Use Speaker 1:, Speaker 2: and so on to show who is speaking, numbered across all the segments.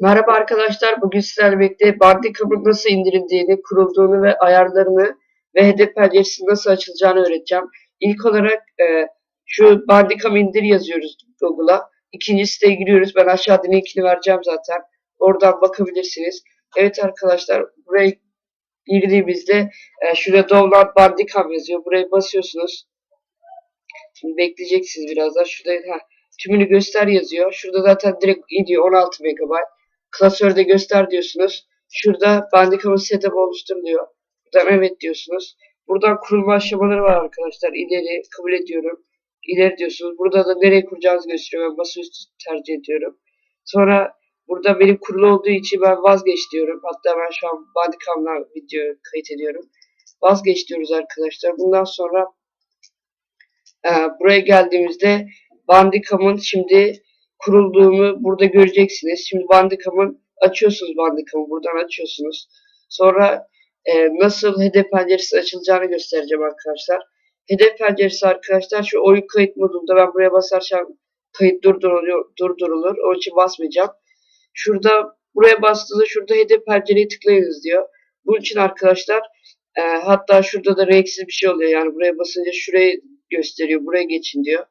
Speaker 1: Merhaba arkadaşlar, bugün sizlerle birlikte Bandicam'ın nasıl indirildiğini, kurulduğunu ve ayarlarını ve hedef penceresi nasıl açılacağını öğreteceğim. İlk olarak e, şu Bandicam indir yazıyoruz Google'a. İkinci siteye giriyoruz. Ben aşağıda linkini vereceğim zaten. Oradan bakabilirsiniz. Evet arkadaşlar, buraya girdiğimizde e, şurada download Bandicam yazıyor. Buraya basıyorsunuz. Şimdi bekleyeceksiniz birazdan. Şurada ha, tümünü göster yazıyor. Şurada zaten direkt gidiyor 16 MB. Klasörde göster diyorsunuz. Şurada Bandicam'ın setup oluştur diyor. Buradan evet diyorsunuz. Buradan kurulma aşamaları var arkadaşlar. İleri kabul ediyorum. İleri diyorsunuz. Burada da nereye kuracağınızı gösteriyor. Ben masaüstü tercih ediyorum. Sonra burada benim kurulu olduğu için ben vazgeç diyorum. Hatta ben şu an Bandicam'la video kayıt ediyorum. Vazgeç diyoruz arkadaşlar. Bundan sonra e, buraya geldiğimizde Bandicam'ın şimdi kurulduğunu burada göreceksiniz. Şimdi Bandicam'ın açıyorsunuz Bandicam'ı buradan açıyorsunuz. Sonra e, nasıl hedef penceresi açılacağını göstereceğim arkadaşlar. Hedef penceresi arkadaşlar şu oyun kayıt modunda ben buraya basarsam kayıt durduruluyor, durdurulur. Onun için basmayacağım. Şurada buraya bastığınızda şurada hedef pencereyi tıklayınız diyor. Bunun için arkadaşlar e, hatta şurada da renksiz bir şey oluyor. Yani buraya basınca şurayı gösteriyor. Buraya geçin diyor.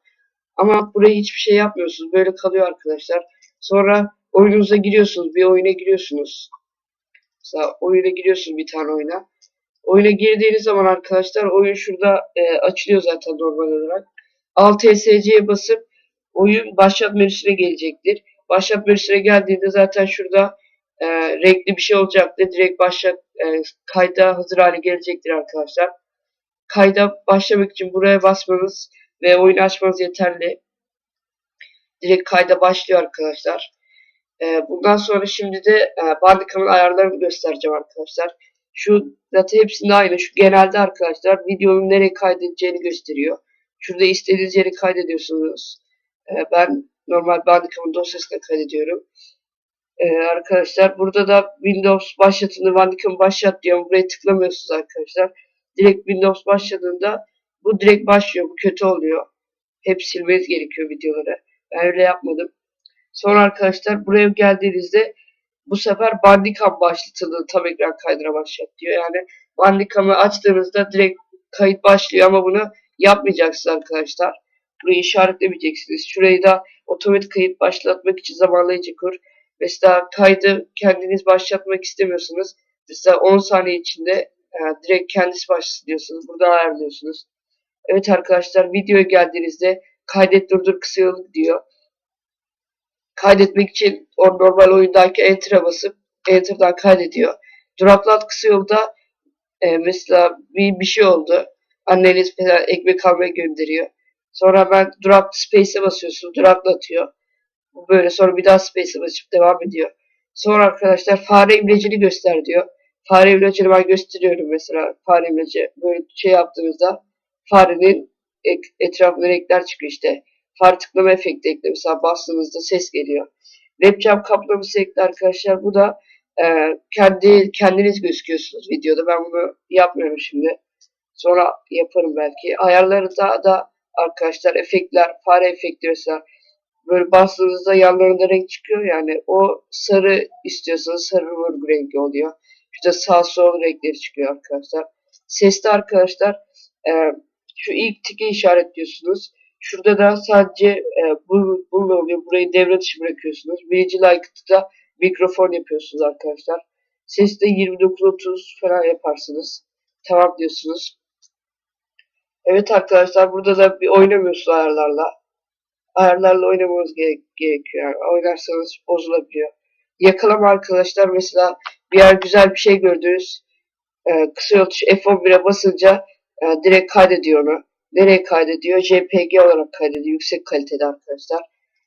Speaker 1: Ama buraya hiçbir şey yapmıyorsunuz. Böyle kalıyor arkadaşlar. Sonra oyununuza giriyorsunuz. Bir oyuna giriyorsunuz. Mesela oyuna giriyorsunuz bir tane oyuna. Oyuna girdiğiniz zaman arkadaşlar oyun şurada e, açılıyor zaten normal olarak. Alt ESC'ye basıp oyun başlat menüsüne gelecektir. Başlat menüsüne geldiğinde zaten şurada e, renkli bir şey olacaktır. Direkt başlat e, kayda hazır hale gelecektir arkadaşlar. Kayda başlamak için buraya basmanız ve oyunu açmanız yeterli. Direkt kayda başlıyor arkadaşlar. Ee, bundan sonra şimdi de e, Bandicam'ın ayarlarını göstereceğim arkadaşlar. Şu zaten hepsinde aynı. Şu genelde arkadaşlar videonun nereye kaydedeceğini gösteriyor. Şurada istediğiniz yeri kaydediyorsunuz. Ee, ben normal Bandicam'ın dosyasına kaydediyorum. Ee, arkadaşlar burada da Windows başlatını Bandicam başlat diyor. Buraya tıklamıyorsunuz arkadaşlar. Direkt Windows başladığında bu direkt başlıyor. Bu kötü oluyor. Hep silmeniz gerekiyor videoları. Ben öyle yapmadım. Sonra arkadaşlar buraya geldiğinizde bu sefer Bandicam başlatıldı. Tam ekran kaydıra başlat diyor. Yani Bandicam'ı açtığınızda direkt kayıt başlıyor ama bunu yapmayacaksınız arkadaşlar. Burayı işaretlemeyeceksiniz. Şurayı da otomatik kayıt başlatmak için zamanlayıcı kur. Mesela kaydı kendiniz başlatmak istemiyorsunuz. Mesela 10 saniye içinde yani direkt kendisi başlasın diyorsunuz. Burada ayarlıyorsunuz. Evet arkadaşlar videoya geldiğinizde kaydet durdur kısa yolu diyor. Kaydetmek için o normal oyundaki enter'a basıp enter'dan kaydediyor. Duraklat kısa yolda e, mesela bir, bir şey oldu. Anneniz mesela ekmek almaya gönderiyor. Sonra ben durak space'e basıyorsun. Duraklatıyor. Böyle sonra bir daha space'e basıp devam ediyor. Sonra arkadaşlar fare imlecini göster diyor. Fare imlecini ben gösteriyorum mesela. Fare imleci böyle şey yaptığımızda farenin etrafında renkler çıkıyor işte. Fare tıklama efekti ekle. Mesela bastığınızda ses geliyor. Webcam kaplaması ekle arkadaşlar. Bu da e, kendi kendiniz gözüküyorsunuz videoda. Ben bunu yapmıyorum şimdi. Sonra yaparım belki. Ayarları da, da arkadaşlar efektler, fare efekti mesela böyle bastığınızda yanlarında renk çıkıyor yani o sarı istiyorsanız sarı vurgu rengi oluyor. İşte sağ sol renkleri çıkıyor arkadaşlar. Seste arkadaşlar e, şu ilk tiki işaretliyorsunuz. Şurada da sadece e, bu, bu oluyor. Burayı devre dışı bırakıyorsunuz. Birinci like'ı da mikrofon yapıyorsunuz arkadaşlar. Ses de 29-30 falan yaparsınız. Tamam diyorsunuz. Evet arkadaşlar burada da bir oynamıyorsunuz ayarlarla. Ayarlarla oynamamız gerek, gerekiyor. Yani oynarsanız bozulabiliyor. Yakalama arkadaşlar mesela bir yer güzel bir şey gördünüz. E, kısa yol tuşu F11'e basınca e, direkt kaydediyor onu. Nereye kaydediyor? JPG olarak kaydediyor. Yüksek kalitede arkadaşlar.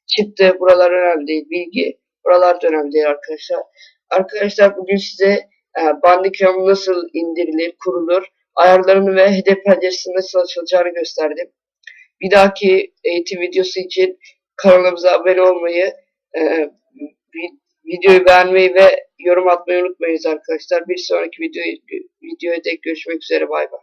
Speaker 1: Çıktı. Buralar önemli değil. Bilgi. Buralar da önemli değil arkadaşlar. Arkadaşlar bugün size e, Bandicam nasıl indirilir, kurulur, ayarlarını ve hedef penceresi nasıl açılacağını gösterdim. Bir dahaki eğitim videosu için kanalımıza abone olmayı, e, videoyu beğenmeyi ve yorum atmayı unutmayınız arkadaşlar. Bir sonraki videoyu, videoya dek görüşmek üzere. Bay bay.